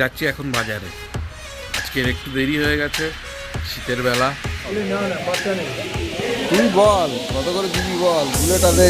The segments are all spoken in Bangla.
যাচ্ছি এখন বাজারে। আজকের একটু দেরি হয়ে গেছে শীতের বেলা। তুই বল কত করে দিবি বল বুলেটা দে।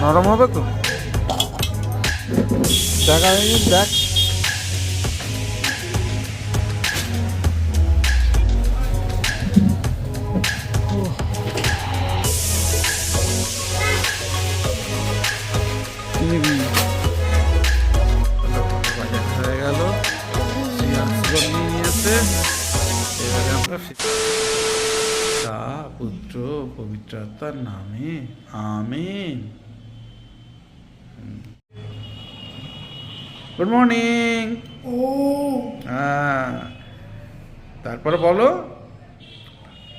নরম হবে তো? দেখা দেখ। হয়ে গেল নিয়ে নিয়েছে এবারে আমরা তা পুত্র পবিত্রতার নামে আমিন গুড মর্নিং হ্যাঁ তারপরে বলো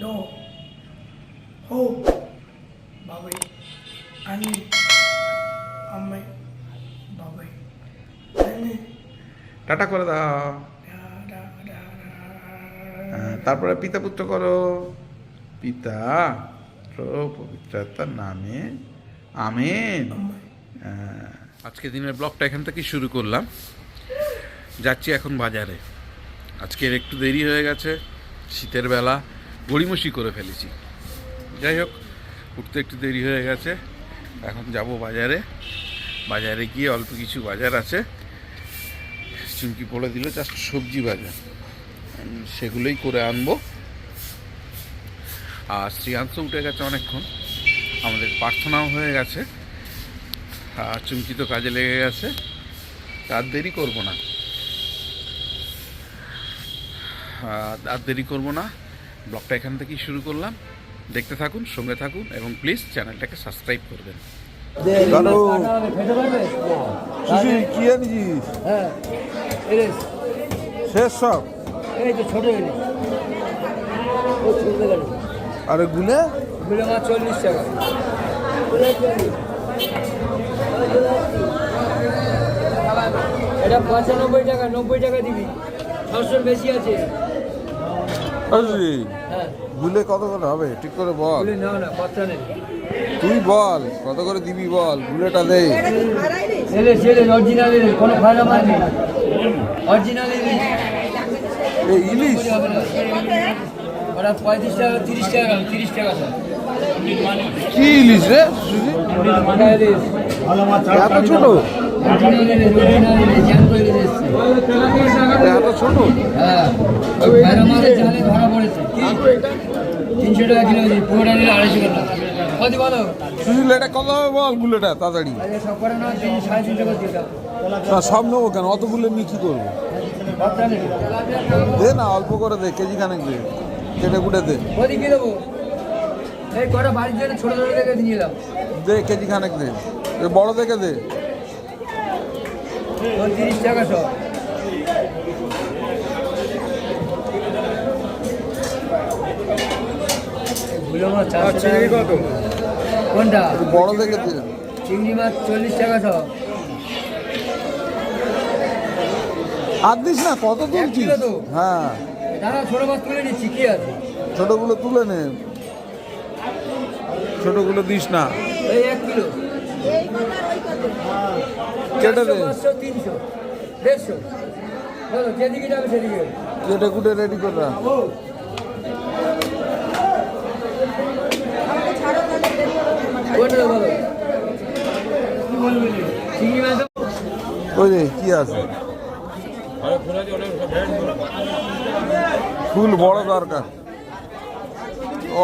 No. Ho. Babai. Ani. Tata করে দাও। da da. হ্যাঁ, তারপরে পিতা পুত্র করো। পিতা পবিত্রতার নামে। আমেন। হ্যাঁ, আজকে দিনের ব্লগটা এখান থেকে শুরু করলাম। যাচ্ছি এখন বাজারে। আজকের একটু দেরি হয়ে গেছে শীতের বেলা। গড়িমসি করে ফেলেছি। যাই হোক উঠতে একটু দেরি হয়ে গেছে। এখন যাব বাজারে। বাজারে গিয়ে অল্প কিছু বাজার আছে। চুমকি পড়ে দিল জাস্ট সবজি বাজার সেগুলোই করে আনব। আর শ্রীয়াংশ উঠে গেছে অনেকক্ষণ। আমাদের প্রার্থনাও হয়ে গেছে। আর চুমকি তো কাজে লেগে গেছে। আর দেরি করব না। আর দেরি করব না। ব্লগটা এখান থেকেই শুরু করলাম। দেখতে থাকুন সঙ্গে থাকুন এবং প্লিজ চ্যানেলটাকে সাবস্ক্রাইব করবেন। কি হ্যাঁ। শেষ সব? এই যে ছোট আরে গুলে বিলে মাছ চল্লিশ টাকা। এটা পঁচানব্বই টাকা নব্বই টাকা দিবি। ছশোর বেশি আছে। হ্যাঁ। গুলে কত করে হবে? ঠিক করে বল। নাও না কথা নেই। তুই বল কত করে দিবি বল? গুলেটা দে। কোনো ফায়দা মার নেই অরিজিনাল ইলিশ ইলিশ ওরা পঁয়ত্রিশ টাকা তিরিশ টাকা তিরিশ টাকা স্যার কি ইলিশ রে? এত ছোট? এত ছোট? হ্যাঁ। ধরা পড়েছে। তিনশো টাকা কিলো পুরোটা নিলে আড়াইশো টাকা। কত বলো? সুজি এটা কত হবে বল গুলেটা তাড়াতাড়ি। সব করে না সাড়ে তিনশো করে না সব নেব কেন? অত গুলে নিয়ে কি করব? দে না অল্প করে দে কেজি খানেক দে কেটে কুটে দে। দে কেজি খানেক দে বড় দেখে দে। তিরিশ টাকা সব। মাছ কোনটা? একটু বড় দেখে দে। চিংড়ি মাছ চল্লিশ টাকা সব। আর দিস না কত তুলছিস? তো? হ্যাঁ। ছোটো মাছ তুলে নিচ্ছি কি আছে? ছোটগুলো তুলে নে। ছোটগুলো দিস না। এই এক কিলো। কেটে দে। তিনশো দেড়শো। যেদিকে যাবে সেদিকে। কেটে কুটে রেডি করে রাখ? ওই কি আছে? ফুল বড় দরকার।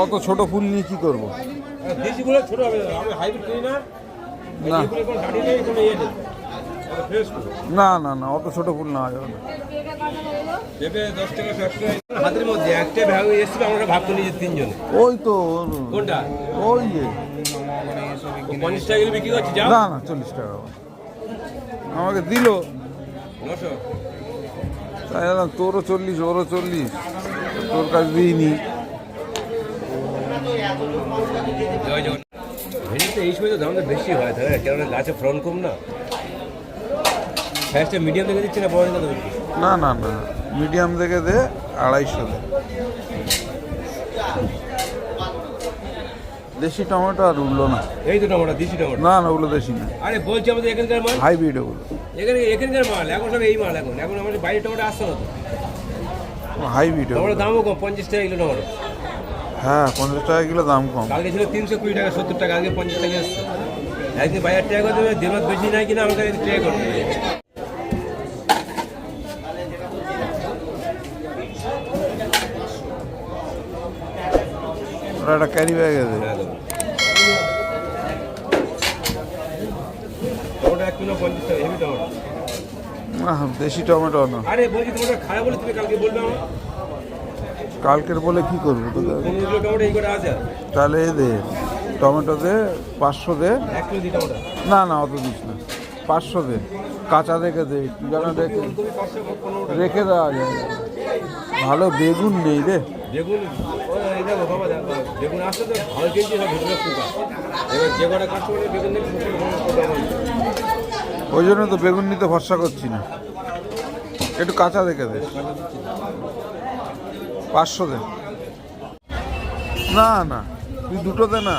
অত ছোট ফুল নিয়ে কি করব? ছোট হবে না। না। না। ইয়ে না না না অত ছোট ফুল না যাবে না। হাতের মধ্যে একটা ভাগ এসেছিল আমরা ভাগ করে নিয়েছি তিনজনে। ওই তো কোনটা? ওই যে। পঞ্চাশ টাকা কিলো বিক্রি করছে না না চল্লিশ টাকা আমাকে দিল। নশো। তাই জানলাম তোরও চল্লিশ ওরও চল্লিশ। তোর কাছ জগন্নাথ ভেন্ডিতে এই সময় তো দামটা বেশি হয় না? কেননা গাছে ফ্রন্ট কম না? সাইজটা মিডিয়াম দেখে দিচ্ছে না বড় দেখে না না না। মিডিয়াম থেকে দে আড়াইশো দে। দেশি টমেটো আর উঠল না। এই তো টমেটো দেশি টমেটো। না না ওগুলো দেশি না। আরে বলছি আমাদের এখানকার হাইব্রিড ওগুলো এখানে এখানকার মাল এখন সব এই মাল এখন। এখন আমাদের বাইরে টমেটো আসছে না তো। হাইব্রিড টমেটোর দামও কম পঞ্চাশ টাকা কিলো টমেটো। হ্যাঁ পঞ্চাশ টাকা কিলো দাম কম। কালকে ছিল তিনশো কুড়ি টাকা সত্তর টাকা আগে পঞ্চাশ টাকা এসছে একদিন বাজার ট্রাই করতে হবে দেমাত বেশি নাই কিনা আমাকে ট্রাই করতে হবে। ওরা একটা ক্যারি ব্যাগে দেবে হ্যাঁ, দেবো। টমেটো এক কিলো পঞ্চাশ টাকা হেভি টমেটো আহ, দেশি টমেটো না। আরে বলছি তোমাদের খারাপ বলে তুমি কালকে বলবে আমার কালকের বলে কি করব তাহলে এ দে টমেটো দে পাঁচশো দে। না না অত দিস না। পাঁচশো দে। কাঁচা রেখে দে যেন রেখে রেখে দেওয়া যায় ভালো বেগুন নেই রে। বেগুন ও, এই দেখো বাবা দেখো, বেগুন আসতে তো ভালো কিনছি সব ভেতরে পোকা। এবার যে কটা কাস্টমারের বেগুন দেখি পোকা ওই জন্য তো বেগুন নিতে ভরসা করছি না। একটু কাঁচা দেখে দে। পাঁচশো দে। না না তুই দুটো দে না।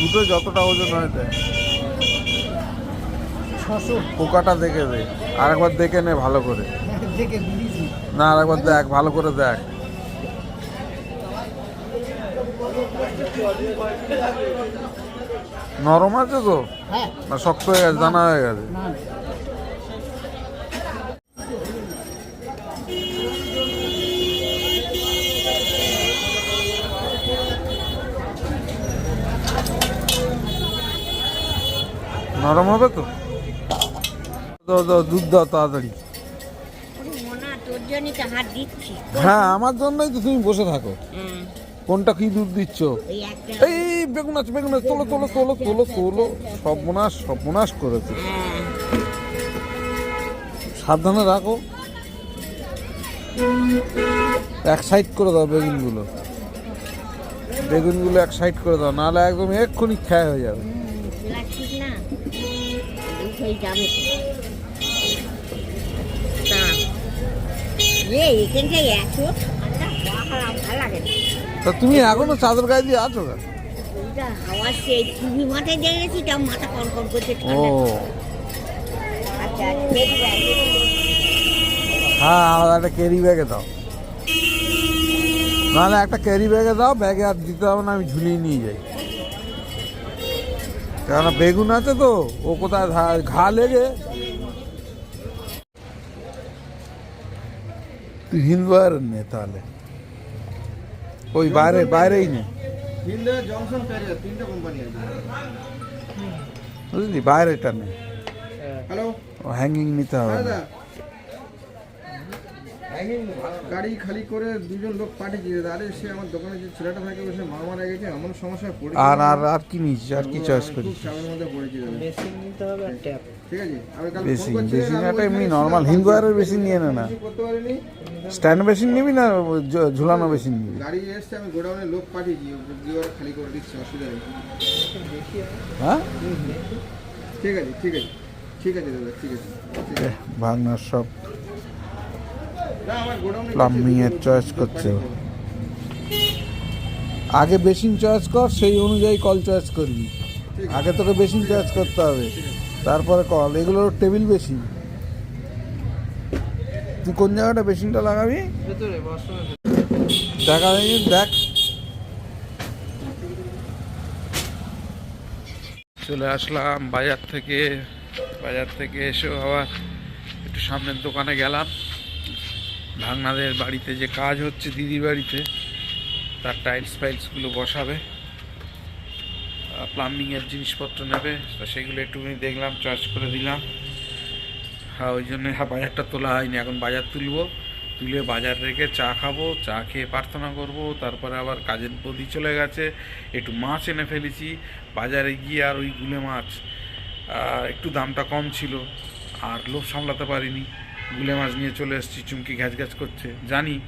দুটো যতটা ওজন হয় দেয় পোকাটা দেখে দে। আর একবার দেখে নে ভালো করে। না আর একবার দেখ ভালো করে দেখ। নরম আছে তো? হ্যাঁ। না শক্ত হয়ে গেছে দানা হয়ে গেছে? নরম হবে তো? দাও, দাও, দুধ দাও তাড়াতাড়ি। মোনা হ্যাঁ আমার জন্যই তো তুমি বসে থাকো। হুম, কোনটা কি দুধ দিচ্ছ? এই বেগুন আছে বেগুন আছে তোলো তোলো তোলো তোলো তোলো। সর্বনাশ সর্বনাশ করেছে। হ্যাঁ, সাবধানে রাখো। এক সাইড করে দাও বেগুনগুলো। বেগুনগুলো এক সাইড করে দাও নাহলে একদম এক্ষুনি ক্ষয় হয়ে যাবে। এখানটায় এত ভালো লাগে না। তা তুমি এখনও চাদর গায়ে দিয়ে আছো কেন? হাওয়া সেই টিভি মাথায় দিয়ে গেছি তাও মাথা কন কন করছে ও। আচ্ছা হ্যাঁ একটা ক্যারি ব্যাগে দাও। নাহলে একটা ক্যারি ব্যাগে দাও ব্যাগে আর দিতে হবে না আমি ঝুলিয়ে নিয়ে যাই। কেননা বেগুন আছে তো ও কোথায় ঘা লেগে। তুই হিন্দু আর নে তাহলে ওই বাইরে বাইরেই নে জনসন ক্যারিয়ার তিনটা কোম্পানি আছে বুঝলি বাইরেটা নে হ্যালো ও হ্যাঙ্গিং নিতে হবে না। দাদা গাড়ি খালি করে দুজন লোক পাঠিয়েছি দাদা আরে সে আমার দোকানে যে ছেলেটা থাকে সে মা মারা গেছে এমন সমস্যায় পড়েছে আর আর আর কি নিস আর কি চয়েস খুব করিস চাপের মধ্যে পড়েছি দাদা ঠিক আছে আমি কাল এমনি নর্মাল আরের বেসিন নিয়ে নে না। স্ট্যান্ড বেসিন নিবি না ঝুলানো বেসিন নিবি? গাড়ি এসছে আমি গোডাউনে লোক পাঠিয়েছি দিয়ে খালি করে দিচ্ছি অসুবিধা নেই। হ্যাঁ? ঠিক আছে ঠিক আছে ঠিক আছে দাদা ঠিক আছে ভাগনার সব প্লাম্বিং এর চয়েস করছে আগে বেসিন চয়েস কর সেই অনুযায়ী কল চয়েস করবি। আগে তোকে বেসিন চয়েস করতে হবে। তারপরে কল এগুলোর টেবিল বেসিন তুই কোন জায়গাটা বেসিনটা লাগাবি? দেখা দেখি দেখ। চলে আসলাম বাজার থেকে। বাজার থেকে এসে আবার একটু সামনের দোকানে গেলাম। ভাগনাদের বাড়িতে যে কাজ হচ্ছে দিদির বাড়িতে তার টাইলস ফাইলসগুলো বসাবে। প্লাম্বিংয়ের জিনিসপত্র নেবে। তো সেগুলো একটুখানি দেখলাম চয়েস করে দিলাম। হ্যাঁ ওই জন্য হ্যাঁ বাজারটা তোলা হয়নি। এখন বাজার তুলবো। তুলে বাজার রেখে চা খাব। চা খেয়ে প্রার্থনা করব। তারপরে আবার কাজের বদি চলে গেছে। একটু মাছ এনে ফেলেছি। বাজারে গিয়ে আর ওই গুলে মাছ একটু দামটা কম ছিল। আর লোভ সামলাতে পারিনি। গুলে মাছ নিয়ে চলে এসেছি। চুমকি ঘ্যাচ ঘ্যাচ করছে। জানি।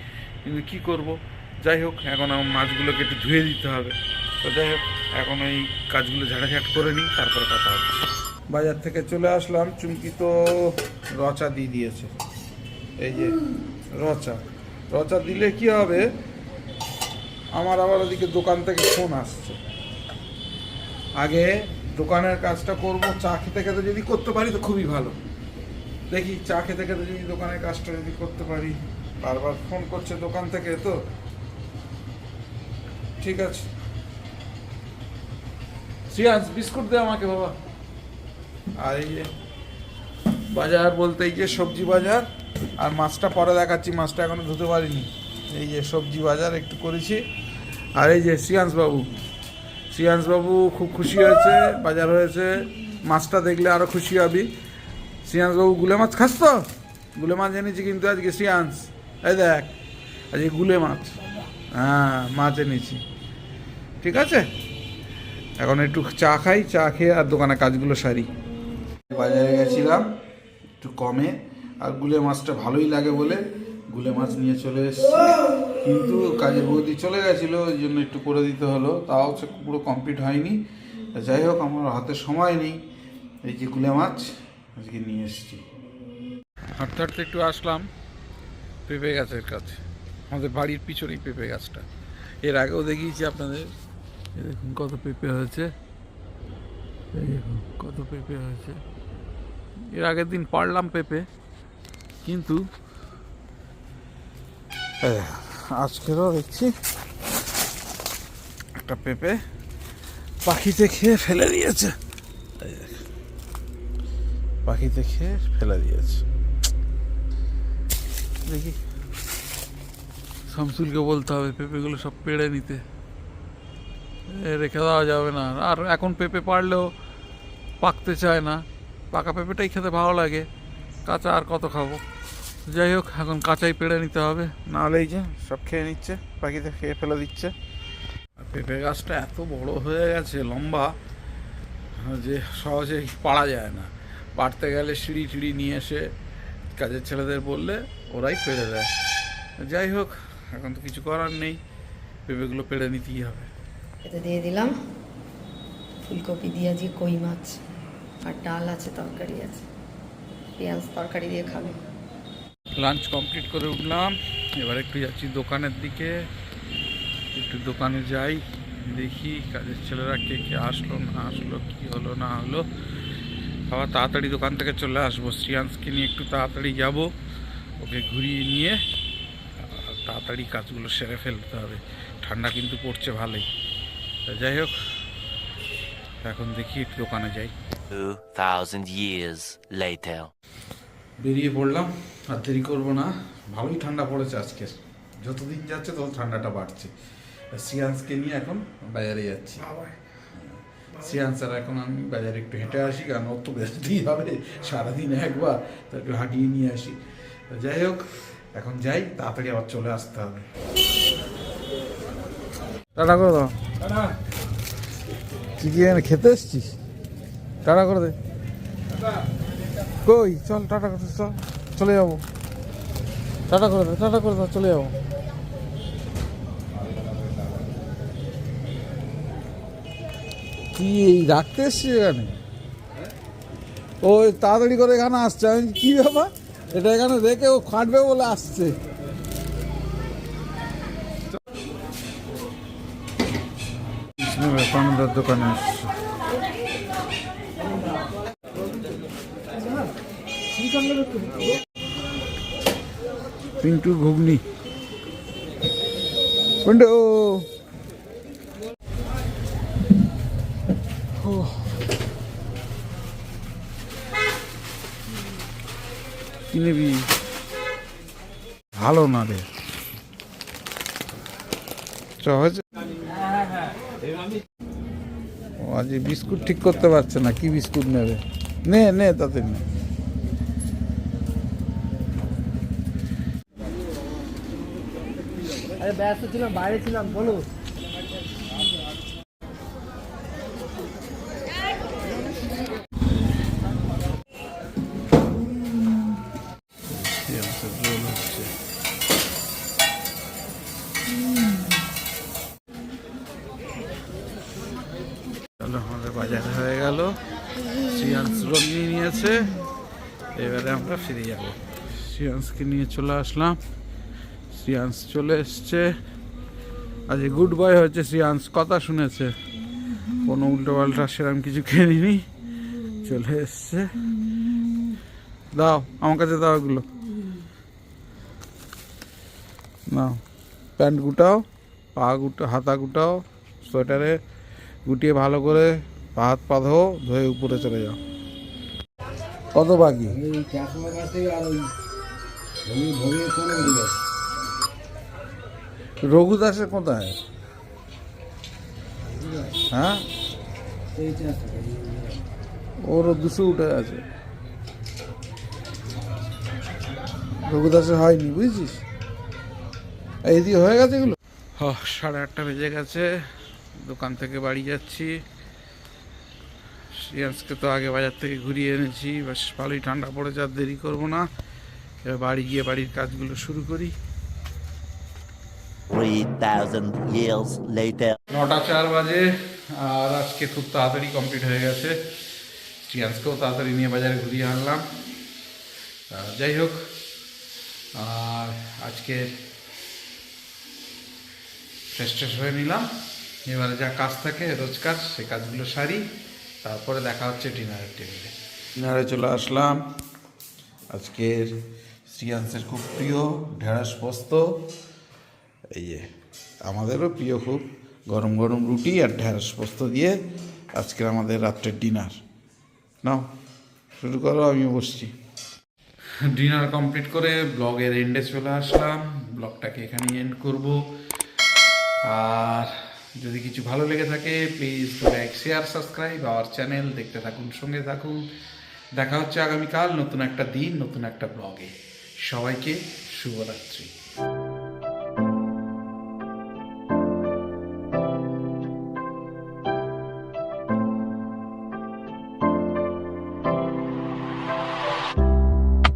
কিন্তু কী করব? যাই হোক, এখন আমার মাছগুলোকে একটু ধুয়ে দিতে হবে। তো যাই হোক, এখন এই কাজগুলো ঝাড়াঝাট করে নিই, তারপরে কথা হচ্ছে বাজার থেকে চলে আসলাম, চুমকি তো রচা দিয়ে দিয়েছে। এই যে রচা রচা দিলে কি হবে? আমার আবার ওদিকে দোকান থেকে ফোন আসছে। আগে দোকানের কাজটা করব, চা খেতে খেতে যদি করতে পারি তো খুবই ভালো। দেখি চা খেতে খেতে যদি দোকানের কাজটা যদি করতে পারি। বারবার ফোন করছে দোকান থেকে, তো। ঠিক আছে। শ্রিয়াস বিস্কুট দে আমাকে, বাবা। আর এই যে, বাজার বলতে এই যে সবজি বাজার, আর মাছটা পরে দেখাচ্ছি, মাছটা এখনও ধুতে পারিনি। এই যে সবজি বাজার, একটু করেছি। আর এই যে শ্রিয়াংশ বাবু শ্রিয়াংশ বাবু খুব খুশি হয়েছে, বাজার হয়েছে। মাছটা দেখলে আরও খুশি হবি। শ্রিয়াংশ বাবু, গুলে মাছ খাস তো? গুলে মাছ এনেছি কিন্তু আজকে শ্রিয়াংশ এই দেখ, আজকে গুলে মাছ। হ্যাঁ মাছ এনেছি। ঠিক আছে? এখন একটু চা খাই, চা খেয়ে আর দোকানে কাজগুলো সারি। বাজারে গেছিলাম, একটু কমে, আর গুলে মাছটা ভালোই লাগে বলে গুলে মাছ নিয়ে চলে এসেছি। কিন্তু কাজের বৌদি চলে গেছিল, ওই জন্য একটু করে দিতে হলো, তাও সে পুরো কমপ্লিট হয়নি। যাই হোক, আমার হাতে সময় নেই, এই যে গুলে মাছ, আজকে নিয়ে এসেছি। হাঁটতে হাঁটতে একটু আসলাম, পেঁপে গাছের কাছে। আমাদের বাড়ির পিছনেই পেঁপে গাছটা। এর আগেও দেখিয়েছি আপনাদের দেখুন কত পেঁপে হয়েছে। কত পেঁপে হয়েছে। এর আগের দিন পারলাম পেঁপে, কিন্তু আজকেরও দেখছি একটা পেঁপে পাখিতে খেয়ে ফেলে দিয়েছে। পাখিতে খেয়ে ফেলে দিয়েছে। দেখি, শামসুলকে বলতে হবে পেঁপেগুলো সব পেড়ে নিতে। রেখে দেওয়া যাবে না। আর এখন পেঁপে পারলেও পাকতে চায় না। পাকা পেঁপেটাই খেতে ভালো লাগে। কাঁচা আর কত খাব? যাই হোক এখন কাঁচাই পেড়ে নিতে হবে। নাহলে এই যে সব খেয়ে নিচ্ছে পাখিতে খেয়ে ফেলে দিচ্ছে। আর পেঁপে গাছটা এত বড় হয়ে গেছে লম্বা যে সহজে পাড়া যায় না। পাড়তে গেলে সিঁড়ি টিড়ি নিয়ে এসে কাজের ছেলেদের বললে ওরাই পেড়ে দেয়। যাই হোক এখন তো কিছু করার নেই। পেঁপেগুলো পেড়ে নিতেই হবে। এতে দিয়ে দিলাম। ফুলকপি দিয়ে আজকে কই মাছ আর ডাল আছে, তরকারি আছে। পেঁয়াজ তরকারি দিয়ে খাবে। লাঞ্চ কমপ্লিট করে উঠলাম। এবার একটু যাচ্ছি দোকানের দিকে। একটু দোকানে যাই, দেখি কাজের ছেলেরা কে কে আসলো, না আসলো, কি হলো, না হলো। আবার তাড়াতাড়ি দোকান থেকে চলে আসব। শ্রিয়াংশকে নিয়ে একটু তাড়াতাড়ি যাব, ওকে ঘুরিয়ে নিয়ে। তাড়াতাড়ি কাজগুলো সেরে ফেলতে হবে। ঠান্ডা কিন্তু পড়ছে ভালোই। যাই হোক এখন দেখি একটু দোকানে যাই। 2,000 years later. বেরিয়ে পড়লাম আর দেরি করব না। ভালোই ঠান্ডা পড়েছে আজকে। যতদিন যাচ্ছে তত ঠান্ডাটা বাড়ছে। সিয়ান্সকে নিয়ে এখন বাজারে যাচ্ছি। সিয়ান্স আর এখন আমি বাজারে একটু হেঁটে আসি কারণ ওর তো বেরোতেই হবে। সারাদিন একবার তো একটু হাঁটিয়ে নিয়ে আসি। যাই হোক এখন যাই তাড়াতাড়ি আবার চলে আসতে হবে। টাটা করে দাও। তুই কি খেতে এসছিস? টাটা করে দে। কই? চল টাটা করে চল। চলে যাব। টাটা করে দাও টাটা করে দাও চলে যাব। কি এই রাখতে এসছিস এখানে? ওই তাড়াতাড়ি করে এখানে আসছে। আমি কি ব্যাপার? এটা এখানে রেখে ও খাটবে বলে আসছে। পানদার দোকানে আসছে। পিন্টু ঘুগনি। পিন্টু। কি নিবি? ভালো না রে। চ আজ বিস্কুট ঠিক করতে পারছে না, কি বিস্কুট নেবে? নে নে, তাতে নে। আরে ব্যস্ত ছিলাম, বাইরে ছিলাম বলো এই আমাদের রোল হচ্ছে চলো আমাদের বাজার হয়ে গেল সিয়ান্স রোল নিয়ে নিয়েছে ফিরে যাব। সিয়ান্সকে নিয়ে চলে আসলাম। সিয়ান্স চলে এসছে। আজ গুড বয় হয়েছে সিয়ান্স কথা শুনেছে। কোনো উল্টো পাল্টা সেরকম কিছু খেলিনি চলে এসছে। দাও, আমার কাছে দাও এগুলো। নাও, প্যান্ট গুটাও, পা গুটা, হাতা গুটাও, সোয়েটারে গুটিয়ে ভালো করে পা হাত পা ধো ধুয়ে উপরে চলে যাও। কত বাকি? এই রঘু দাসের কোথায়? হ্যাঁ? এই ওরও দুশো উঠে আছে রঘু দাসের হয়নি, বুঝছিস? এইদিকে হয়ে গেছে এগুলো? হ সাড়ে আটটা বেজে গেছে। দোকান থেকে বাড়ি যাচ্ছি। সিয়ান্সকে তো আগে বাজার থেকে ঘুরিয়ে এনেছি বেশ ভালোই ঠান্ডা পড়েছে আর দেরি করব না। এবার বাড়ি গিয়ে বাড়ির কাজগুলো শুরু করি। 3,000 নটা চার বাজে আর আজকে খুব তাড়াতাড়ি কমপ্লিট হয়ে গেছে। চিয়ান্সকেও তাড়াতাড়ি নিয়ে বাজারে ঘুরিয়ে আনলাম। যাই হোক আর আজকে ফ্রেশ ট্রেশ হয়ে নিলাম। এবারে যা কাজ থাকে রোজকার সে কাজগুলো সারি। তারপরে দেখা হচ্ছে ডিনারের টেবিলে। ডিনারে চলে আসলাম। আজকের শ্রিয়াংসের খুব প্রিয় ঢেঁড়স পোস্ত। এই যে আমাদেরও প্রিয় খুব গরম গরম রুটি আর ঢেঁড়স পোস্ত দিয়ে আজকের আমাদের রাত্রের ডিনার। নাও শুরু করো আমি বসছি। ডিনার কমপ্লিট করে ব্লগের এন্ডে চলে আসলাম। ব্লগটাকে এখানেই এন্ড করব। আর যদি কিছু ভালো লেগে থাকে please like share subscribe our channel দেখতে থাকুন, সঙ্গে থাকুন। দেখা হচ্ছে আগামীকাল নতুন একটা দিন, নতুন একটা ব্লগে সবাইকে শুভরাত্রি।